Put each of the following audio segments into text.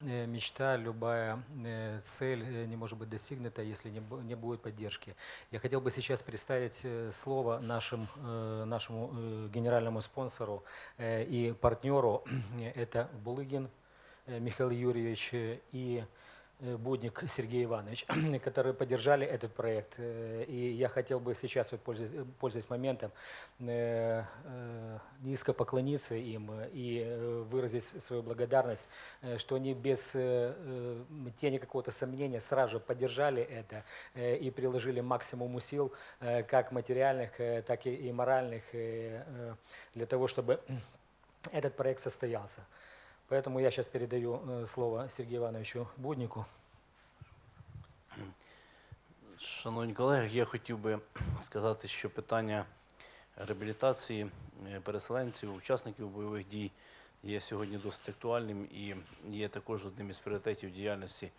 э, мечта, любая э, цель э, не может быть достигнута, если не, бу- не будет поддержки. Я хотел бы сейчас представить слово нашим, нашему генеральному спонсору и партнеру. Это Булыгин Михаил Юрьевич и Будник Сергей Иванович, которые поддержали этот проект. Э, И я хотел бы сейчас, вот, пользуясь, э, пользуясь моментом, э, э, низко поклониться им э, и э, выразить свою благодарность, э, что они без э, э, тени какого-то сомнения сразу же поддержали это э, и приложили максимум усил, э, как материальных, э, так и моральных, э, э, для того, чтобы этот проект состоялся. Поэтому я сейчас передаю э, слово Сергею Ивановичу Буднику. Шановні колеги, я хотів би сказати, що питання реабілітації е, переселенців, учасників бойових дій є сьогодні досить актуальним і є також одним із пріоритетів діяльності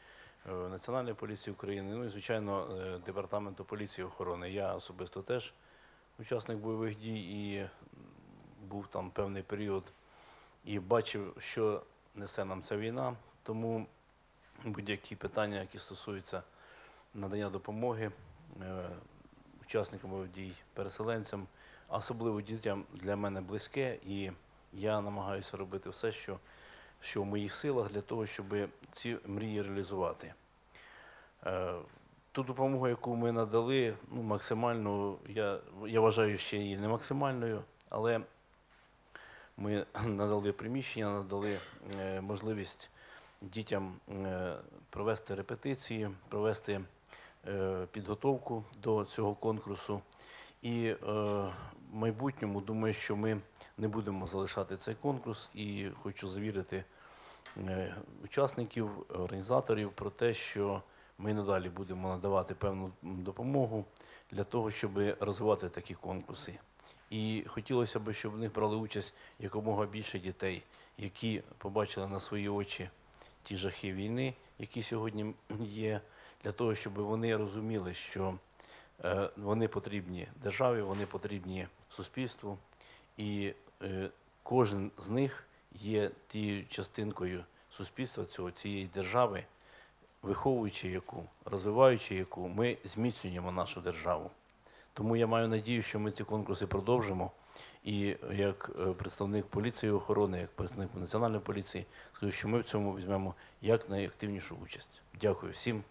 е, Національної поліції України, ну і звичайно е, департаменту поліції охорони. Я особисто теж учасник бойових дій і був там певний період і бачив, що несе нам ця війна. Тому будь-які питання, які стосуються надання допомоги е, учасникам дій, переселенцям, особливо дітям для мене близьке, і я намагаюся робити все, що, що в моїх силах для того, щоб ці мрії реалізувати. Е, Ту допомогу, яку ми надали, ну, максимально, я, я вважаю, ще її не максимальною, але ми надали приміщення, надали е, можливість дітям е, провести репетиції, провести е, підготовку до цього конкурсу. І в майбутньому думаю, що ми не будемо залишати цей конкурс і хочу завірити учасників, організаторів про те, що ми надалі будемо надавати певну допомогу для того, щоб розвивати такі конкурси. І хотілося б, щоб в них брали участь якомога більше дітей, які побачили на свої очі ті жахи війни, які сьогодні є, для того, щоб вони розуміли, що е, вони потрібні державі, вони потрібні суспільству, і е, кожен з них є тією частинкою суспільства цього, цієї держави, виховуючи яку, розвиваючи яку, ми зміцнюємо нашу державу. Тому я маю надію, що ми ці конкурси продовжимо. І як е, представник поліції охорони, як представник національної поліції, скажу, що ми в цьому візьмемо як найактивнішу участь. Дякую всім.